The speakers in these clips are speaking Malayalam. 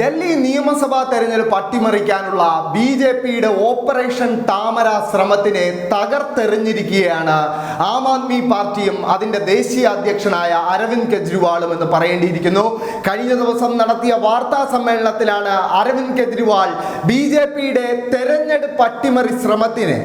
ഡൽഹി നിയമസഭാ തെരഞ്ഞെടുപ്പ് അട്ടിമറിക്കാനുള്ള ബി ജെ പിയുടെ ഓപ്പറേഷൻ താമര ശ്രമത്തിനെ തകർത്തെറിഞ്ഞിരിക്കുകയാണ് ആം ആദ്മി പാർട്ടിയും അതിന്റെ ദേശീയ അധ്യക്ഷനായ അരവിന്ദ് കെജ്രിവാളും എന്ന് പറയേണ്ടിയിരിക്കുന്നു. കഴിഞ്ഞ ദിവസം നടത്തിയ വാർത്താ സമ്മേളനത്തിലാണ് അരവിന്ദ് കെജ്രിവാൾ ബി ജെ പിയുടെ തെരഞ്ഞെടുപ്പ് അട്ടിമറി ശ്രമത്തിനെ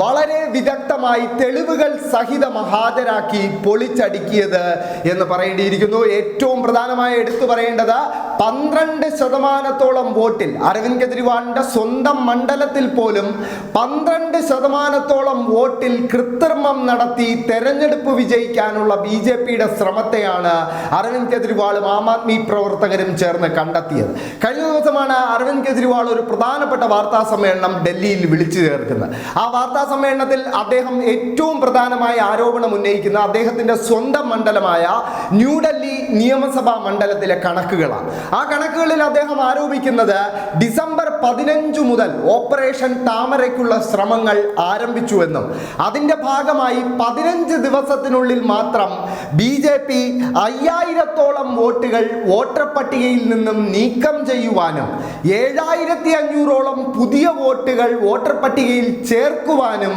വളരെ വിദഗ്ധമായി തെളിവുകൾ സഹിതം ഹാജരാക്കി പൊളിച്ചടുക്കിയത് എന്ന് പറയേണ്ടിയിരിക്കുന്നു. ഏറ്റവും പ്രധാനമായി എടുത്തു പറയേണ്ടത് പന്ത്രണ്ട് ശതമാനത്തോളം വോട്ടിൽ അരവിന്ദ് കെജ്രിവാളിന്റെ സ്വന്തം മണ്ഡലത്തിൽ പോലും പന്ത്രണ്ട് ശതമാനത്തോളം വോട്ടിൽ കൃത്രിമം നടത്തി തെരഞ്ഞെടുപ്പ് വിജയിക്കാനുള്ള ബി ജെ പിയുടെ ശ്രമത്തെയാണ് അരവിന്ദ് കെജ്രിവാളും ആം ആദ്മി പ്രവർത്തകരും ചേർന്ന് കണ്ടെത്തിയത്. കഴിഞ്ഞ ദിവസമാണ് അരവിന്ദ് കെജ്രിവാൾ ഒരു പ്രധാനപ്പെട്ട വാർത്താ സമ്മേളനം ഡൽഹിയിൽ വിളിച്ചു ചേർക്കുന്നത്. ആ വാർത്താ സമ്മേളനത്തിൽ അദ്ദേഹം ഏറ്റവും പ്രധാനമായ ആരോപണം ഉന്നയിക്കുന്ന അദ്ദേഹത്തിന്റെ സ്വന്തം മണ്ഡലമായ ന്യൂഡൽഹി നിയമസഭാ മണ്ഡലത്തിലെ കണക്കുകളാണ്. ആ കണക്കുകളിൽ അദ്ദേഹം ആരോപിക്കുന്നത് ഡിസംബർ പതിനഞ്ചു മുതൽ ഓപ്പറേഷൻ താമരയ്ക്കുള്ള ശ്രമങ്ങൾ ആരംഭിച്ചുവെന്നും അതിന്റെ ഭാഗമായി പതിനഞ്ച് ദിവസത്തിനുള്ളിൽ മാത്രം ബി ജെ പി അയ്യായിരത്തോളം വോട്ടുകൾ വോട്ടർ പട്ടികയിൽ നിന്നും നീക്കം ചെയ്യുവാനും ഏഴായിരത്തി അഞ്ഞൂറോളം പുതിയ വോട്ടുകൾ വോട്ടർ പട്ടികയിൽ ചേർക്കുവാനും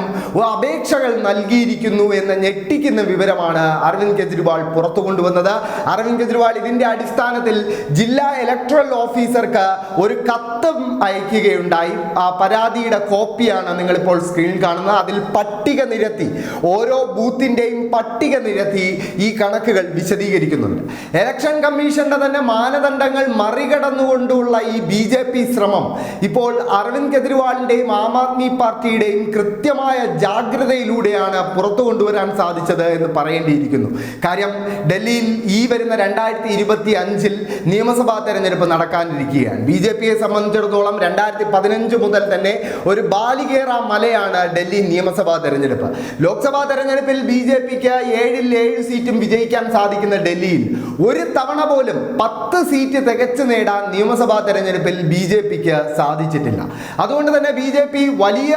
അപേക്ഷകൾ നൽകിയിരിക്കുന്നു എന്ന ഞെട്ടിക്കുന്ന വിവരമാണ് അരവിന്ദ് കെജ്രിവാൾ പുറത്തു കൊണ്ടുവന്നത്. അരവിന്ദ് കെജ്രിവാൾ ഇതിന്റെ അടിസ്ഥാനത്തിൽ ജില്ലാ ഇലക്ട്രൽ ഓഫീസർക്ക് ഒരു കത്ത് അയക്കുകയുണ്ടായി ആ പരാതിയുടെ കോപ്പിയാണ് നിങ്ങളിപ്പോൾ സ്ക്രീനിൽ കാണുന്നത്. അതിൽ പട്ടിക നിരത്തി ഓരോ ബൂത്തിന്റെയും പട്ടിക നിരത്തി ഈ കണക്കുകൾ വിശദീകരിക്കുന്നുണ്ട്. ഇലക്ഷൻ കമ്മീഷന്റെ തന്നെ മാനദണ്ഡങ്ങൾ മറികടന്നുകൊണ്ടുള്ള ഈ ബി ജെ പി ശ്രമം ഇപ്പോൾ അരവിന്ദ് കെജ്രിവാളിന്റെയും ആം ആദ്മി പാർട്ടിയുടെയും കൃത്യമായ ജാഗ്രതയിലൂടെയാണ് പുറത്തു കൊണ്ടുവരാൻ സാധിച്ചത് എന്ന് പറയേണ്ടിയിരിക്കുന്നു. കാര്യം ഡൽഹിയിൽ ഈ വരുന്ന രണ്ടായിരത്തി ഇരുപത്തി അഞ്ചിൽ നിയമസഭാ തെരഞ്ഞെടുപ്പ് നടക്കാനിരിക്കുകയാണ്. ബി ജെ പിയെ സംബന്ധിച്ചിടത്തോളം രണ്ടായിരത്തി പതിനഞ്ച് മുതൽ തന്നെ ഒരു ബാലികേറ മലയാണ് ഡൽഹി നിയമസഭാ തെരഞ്ഞെടുപ്പ്. ലോക്സഭാ തെരഞ്ഞെടുപ്പിൽ ബി ജെ പിക്ക് ഏഴിൽ ഏഴ് സീറ്റും വിജയിക്കാൻ സാധിക്കുന്ന ഡൽഹിയിൽ ഒരു തവണ പോലും പത്ത് സീറ്റ് തികച്ചു നേടാൻ നിയമസഭാ തെരഞ്ഞെടുപ്പിൽ ബി ജെ പിക്ക് സാധിച്ചിട്ടില്ല. അതുകൊണ്ട് തന്നെ ബി ജെ പി വലിയ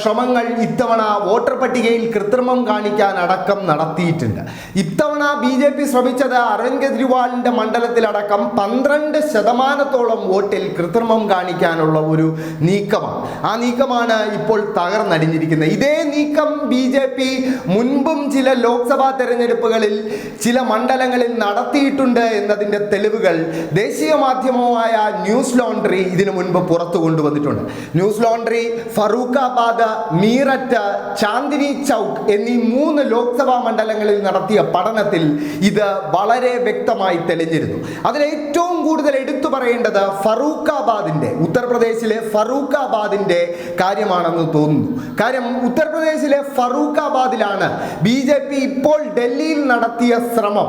ശ്രമങ്ങൾ ഇത്തവണ വോട്ടർ പട്ടികയിൽ കൃത്രിമം കാണിക്കാൻ അടക്കം നടത്തിയിട്ടുണ്ട്. ഇത്തവണ ബി ജെ പി ശ്രമിച്ചത് അരവിന്ദ് കെജ്രിവാളിന്റെ മണ്ഡലത്തിലടക്കം പന്ത്രണ്ട് ശതമാനത്തോളം വോട്ടിൽ കൃത്രിമം കാണിക്കാനുള്ള ഒരു നീക്കമാണ്. ആ നീക്കമാണ് ഇപ്പോൾ തകർന്നടിഞ്ഞിരിക്കുന്നത്. ഇതേ നീക്കം ബി ജെ പി മുൻപും ചില ലോക്സഭാ തെരഞ്ഞെടുപ്പുകളിൽ ചില മണ്ഡലങ്ങളിൽ നടത്തിയിട്ടുണ്ട് എന്നതിന്റെ തെളിവുകൾ ദേശീയ മാധ്യമമായ ന്യൂസ് ലോണ്ടറി ഇതിനു മുൻപ് പുറത്തു കൊണ്ടുവന്നിട്ടുണ്ട്. ന്യൂസ് ലോണ്ടറി ഫറൂഖാബാദ് മീററ്റ് ചാന്ദിനി ചൗക്ക് എന്നീ മൂന്ന് ലോക്സഭാ മണ്ഡലങ്ങളിൽ നടത്തിയ പഠനത്തിൽ ഇത് വളരെ വ്യക്തമായി തെളിഞ്ഞിരുന്നു. അതിൽ ഏറ്റവും കൂടുതൽ എടുത്തു പറയേണ്ടത് ഫറൂഖാബാദിന്റെ ഉത്തർപ്രദേശിലെ ഫറൂഖാബാദിന്റെ കാര്യമാണെന്ന് തോന്നുന്നു. കാര്യം ഉത്തർപ്രദേശിലെ ഫറൂഖാബാദിലാണ് ബി ജെ പി ഇപ്പോൾ ഡൽഹിയിൽ നടത്തിയ ശ്രമം.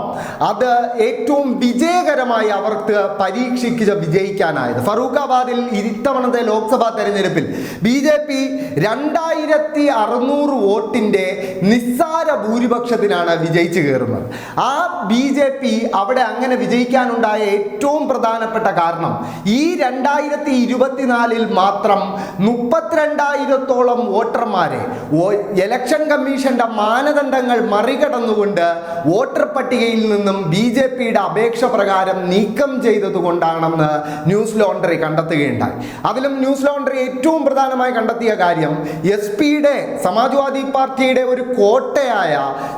അത് ഏറ്റവും വിജയകരമായി അവർക്ക് പരീക്ഷിച്ച് വിജയിക്കാനായത്. ഫറൂഖാബാദിൽ ഇത്തവണത്തെ ലോക്സഭാ തെരഞ്ഞെടുപ്പിൽ ബി ജെ പി രണ്ടായിരത്തി അറുന്നൂറ് വോട്ടിന്റെ നിസ്സാര ഭൂരിപക്ഷത്തിനാണ് വിജയിച്ചു കയറുന്നത്. ആ ബി ജെ പി അവിടെ അങ്ങനെ വിജയിക്കാനുണ്ടായ ഏറ്റവും പ്രധാനപ്പെട്ട കാരണം ഈ രണ്ടായിരത്തി ഇരുപത്തിനാലിൽ മാത്രം മുപ്പത്തിരണ്ടായിരത്തോളം വോട്ടർമാരെ എലക്ഷൻ കമ്മീഷന്റെ മാനദണ്ഡങ്ങൾ മറികടന്നുകൊണ്ട് വോട്ടർ പട്ടികയിൽ നിന്നും ബി ജെ പിയുടെ അപേക്ഷ പ്രകാരം നീക്കം ചെയ്തതുകൊണ്ടാണെന്ന് ന്യൂസ് ലോണ്ടറി കണ്ടെത്തുകയുണ്ടായി. അതിലും ന്യൂസ് ലോണ്ടറി ഏറ്റവും പ്രധാനമായി കണ്ടെത്തിയ കാര്യം എസ് പിയുടെ സമാജ്വാദി പാർട്ടിയുടെ ഒരു കോട്ടയായ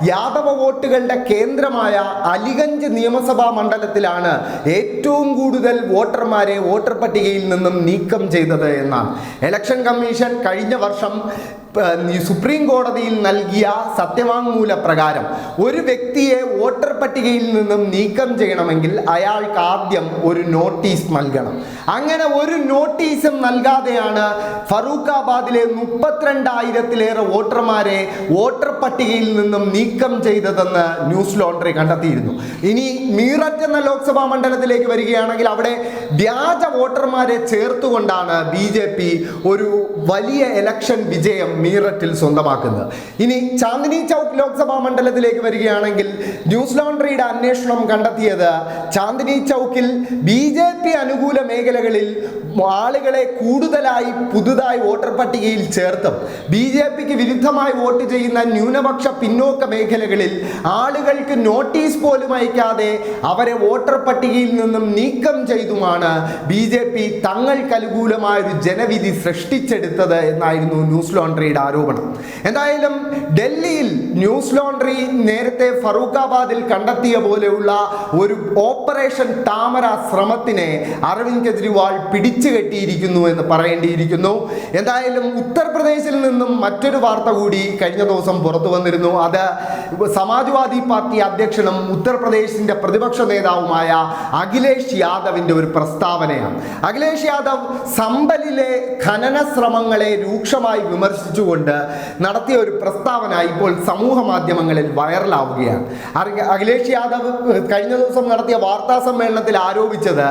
യാദവ വോട്ടുകളുടെ കേന്ദ്രമായ അലിഗഞ്ച് നിയമസഭാ മണ്ഡലത്തിലാണ് ഏറ്റവും കൂടുതൽ വോട്ടർമാരെ വോട്ടർ പട്ടികയിൽ നിന്നും നീക്കം ചെയ്തത് എന്നാണ്. ഇലക്ഷൻ കമ്മീഷൻ കഴിഞ്ഞ വർഷം സുപ്രീം കോടതിയിൽ നൽകിയ സത്യവാങ്മൂല പ്രകാരം ഒരു വ്യക്തിയെ വോട്ടർ പട്ടികയിൽ നിന്നും നീക്കം ചെയ്യണമെങ്കിൽ അയാൾക്ക് ആദ്യം ഒരു നോട്ടീസ് നൽകണം. അങ്ങനെ ഒരു നോട്ടീസും നൽകാതെയാണ് ഫറൂഖാബാദിലെ മുപ്പത്തിരണ്ടായിരത്തിലേറെ വോട്ടർമാരെ വോട്ടർ പട്ടികയിൽ നിന്നും നീക്കം ചെയ്തതെന്ന് ന്യൂസ് ലോണ്ടറി കണ്ടെത്തിയിരുന്നു. ഇനി മീററ്റ് എന്ന ലോക്സഭാ മണ്ഡലത്തിലേക്ക് വരികയാണെങ്കിൽ അവിടെ വ്യാജ വോട്ടർമാരെ ചേർത്തുകൊണ്ടാണ് ബി ജെ പി ഒരു വലിയ എലക്ഷൻ വിജയം മീററ്റിൽ സ്വന്തമാക്കുന്നത്. ഇനി ചാന്ദിനി ചൗക്ക് ലോക്സഭാ മണ്ഡലത്തിലേക്ക് വരികയാണെങ്കിൽ ന്യൂസ് ലോണ്ടറിയുടെ അന്വേഷണം കണ്ടെത്തിയത് ചാന്ദിനി ചൗക്കിൽ ബി ജെ പി അനുകൂല മേഖലകളിൽ ആളുകളെ കൂടുതലായി പുതുതായി വോട്ടർ പട്ടികയിൽ ചേർത്തും. ബി ജെ പിക്ക് വിരുദ്ധമായി വോട്ട് ചെയ്യുന്ന ന്യൂനപക്ഷ പിന്നോക്ക മേഖലകളിൽ ആളുകൾക്ക് നോട്ടീസ് പോലും അയക്കാതെ അവരെ വോട്ടർ പട്ടികയിൽ നിന്നും നീക്കം ചെയ്തുമാണ് ബി ജെ പി തങ്ങൾക്ക് അനുകൂലമായ ഒരു ജനവിധി സൃഷ്ടിച്ചെടുത്തത് എന്നായിരുന്നു ന്യൂസ് ലോണ്ടറിയുടെ ആരോപണം. എന്തായാലും ഡൽഹിയിൽ ന്യൂസ് ലോണ്ടറി നേരത്തെ ഫറൂഖാബാദിൽ കണ്ടെത്തിയ പോലെയുള്ള ഒരു ഓപ്പറേഷൻ താമര ശ്രമത്തിനെ അരവിന്ദ് കെജ്രിവാൾ പിടിച്ചു കെട്ടിയിരിക്കുന്നു എന്ന് പറയേണ്ടിയിരിക്കുന്നു. എന്തായാലും ഉത്തർപ്രദേശിൽ നിന്നും മറ്റൊരു വാർത്ത കൂടി കഴിഞ്ഞ ദിവസം പുറത്തു വന്നിരുന്നു. അത് സമാജ്വാദി പാർട്ടി അധ്യക്ഷനും ഉത്തർപ്രദേശിന്റെ പ്രതിപക്ഷ നേതാവുമായ അഖിലേഷ് യാദവിന്റെ ഒരു പ്രസ്താവനയാണ്. അഖിലേഷ് യാദവ് സമ്പലിലെ ഖനന ശ്രമങ്ങളെ രൂക്ഷമായി വിമർശിച്ചുകൊണ്ട് നടത്തിയ ഒരു പ്രസ്താവന ഇപ്പോൾ സമൂഹ മാധ്യമങ്ങളിൽ വൈറലാവുകയാണ്. അഖിലേഷ് യാദവ് കഴിഞ്ഞ ദിവസം നടത്തിയ വാർത്താ സമ്മേളനത്തിൽ ആരോപിച്ചത്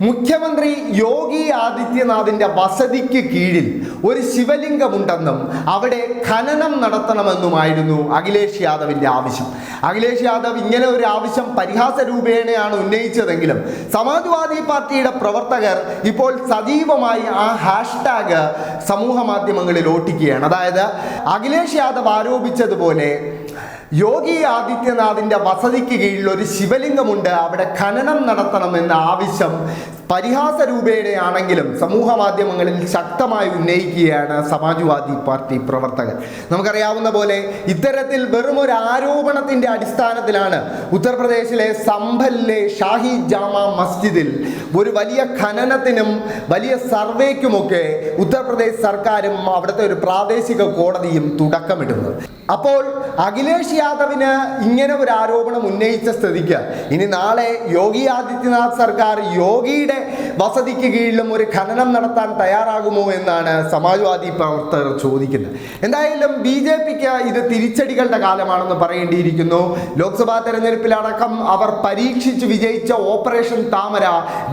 മുഖ്യമന്ത്രി യോഗി ആദിത്യനാഥിന്റെ വസതിക്ക് കീഴിൽ ഒരു ശിവലിംഗമുണ്ടെന്നും അവിടെ ഖനനം നടത്തണമെന്നുമായിരുന്നു അഖിലേഷ് യാദവിന്റെ ആവശ്യം. അഖിലേഷ് യാദവ് ഇങ്ങനെ ഒരു ആവശ്യം പരിഹാസ രൂപേണയാണ് ഉന്നയിച്ചതെങ്കിലും സമാജ്വാദി പാർട്ടിയുടെ പ്രവർത്തകർ ഇപ്പോൾ സജീവമായി ആ ഹാഷ്ടാഗ് സമൂഹ മാധ്യമങ്ങളിൽ ഓട്ടിക്കുകയാണ്. അതായത് അഖിലേഷ് യാദവ് ആരോപിച്ചതുപോലെ യോഗി ആദിത്യനാഥിന്റെ വസതിക്ക് കീഴിൽ ഒരു ശിവലിംഗമുണ്ട്. അവിടെ ഖനനം നടത്തണമെന്ന ആവശ്യം പരിഹാസ രൂപേണയാണെങ്കിലും സമൂഹ മാധ്യമങ്ങളിൽ ശക്തമായി ഉന്നയിക്കുകയാണ് സമാജ്വാദി പാർട്ടി പ്രവർത്തകർ. നമുക്കറിയാവുന്ന പോലെ ഇത്തരത്തിൽ വെറും ഒരു ആരോപണത്തിന്റെ അടിസ്ഥാനത്തിലാണ് ഉത്തർപ്രദേശിലെ സംഭലിലെ ഷാഹി ജാമ മസ്ജിദിൽ ഒരു വലിയ ഖനനത്തിനും വലിയ സർവേക്കുമൊക്കെ ഉത്തർപ്രദേശ് സർക്കാരും അവിടുത്തെ ഒരു പ്രാദേശിക കോടതിയും തുടക്കമിടുന്നത് അപ്പോൾ അഖിലേഷ് യാദവിന് ഇങ്ങനെ ഒരു ആരോപണം ഉന്നയിച്ച സ്ഥിതിക്ക് ഇനി നാളെ യോഗി ആദിത്യനാഥ് സർക്കാർ യോഗിയുടെ വസതിക്ക് കീഴിലും ഒരു ഖനനം നടത്താൻ തയ്യാറാകുമോ എന്നാണ് സമാജ്വാദി പ്രവർത്തകർ ചോദിക്കുന്നത്. എന്തായാലും ബി ജെ പിക്ക് ഇത് തിരിച്ചടികളുടെ കാലമാണെന്ന് പറയേണ്ടിയിരിക്കുന്നു. ലോക്സഭാ തെരഞ്ഞെടുപ്പിലടക്കം അവർ പരീക്ഷിച്ച് വിജയിച്ച ഓപ്പറേഷൻ താമര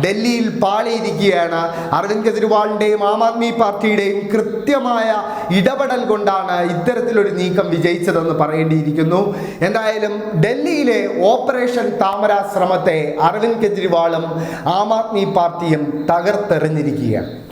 ഡൽഹിയിൽ പാളിയിരിക്കുകയാണ്. അരവിന്ദ് കെജ്രിവാളിന്റെയും ആം ആദ്മി പാർട്ടിയുടെയും കൃത്യമായ ഇടപെടൽ കൊണ്ടാണ് ഇത്തരത്തിലൊരു നീക്കം വിജയിച്ചതെന്ന് പറയേണ്ടിയിരിക്കുന്നു. എന്തായാലും ഡൽഹിയിലെ ഓപ്പറേഷൻ താമര ശ്രമത്തെ അരവിന്ദ് കെജ്രിവാളും ആം ആദ്മി പാർട്ടിയും തകർത്തെറിഞ്ഞിരിക്കുകയാണ്.